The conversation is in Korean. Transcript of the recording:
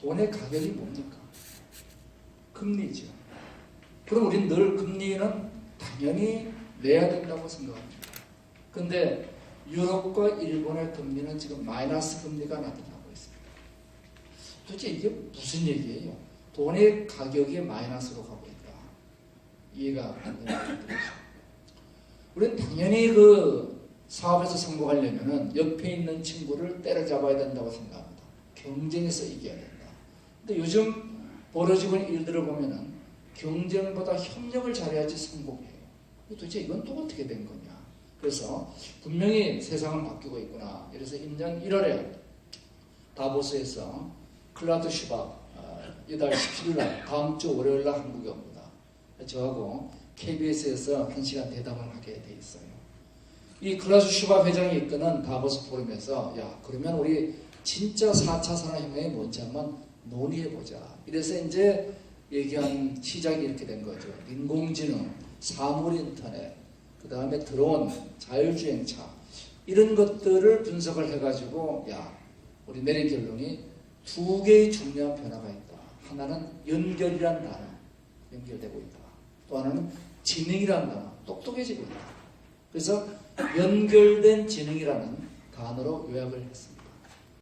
돈의 가격이 뭡니까? 금리죠. 그럼 우리는 늘 금리는 당연히 내야 된다고 생각합니다. 근데 유럽과 일본의 금리는 지금 마이너스 금리가 나타나고 있습니다. 도대체 이게 무슨 얘기예요? 돈의 가격이 마이너스로 가고 있다. 이해가 안 되는 것들이죠. 우리는 당연히 그 사업에서 성공하려면은 옆에 있는 친구를 때려잡아야 된다고 생각합니다. 경쟁에서 이겨야 된다. 근데 요즘 벌어지고 있는 일들을 보면은 경쟁보다 협력을 잘해야지 성공해요. 도대체 이건 또 어떻게 된 거냐? 그래서 분명히 세상은 바뀌고 있구나. 그래서 1년 1월에 다보스에서 클라우드 슈바 어, 이달 17일 날 다음 주 월요일 날 한국에 옵니다. 저하고 KBS에서 한 시간 대담을 하게 돼 있어요. 이 클라우드 슈바 회장이 이끄는 다보스 포럼에서 야 그러면 우리 진짜 4차 산업혁명이 뭔지 한번 논의해보자. 이래서 이제 얘기한 시작이 이렇게 된 거죠. 인공지능, 사물인터넷, 그 다음에 드론, 자율주행차 이런 것들을 분석을 해가지고 야 우리 내린 결론이 두 개의 중요한 변화가 있다. 하나는 연결이란 단어 연결되고 있다. 또 하나는 지능이란 단어 똑똑해지고 있다. 그래서 연결된 지능이라는 단어로 요약을 했습니다.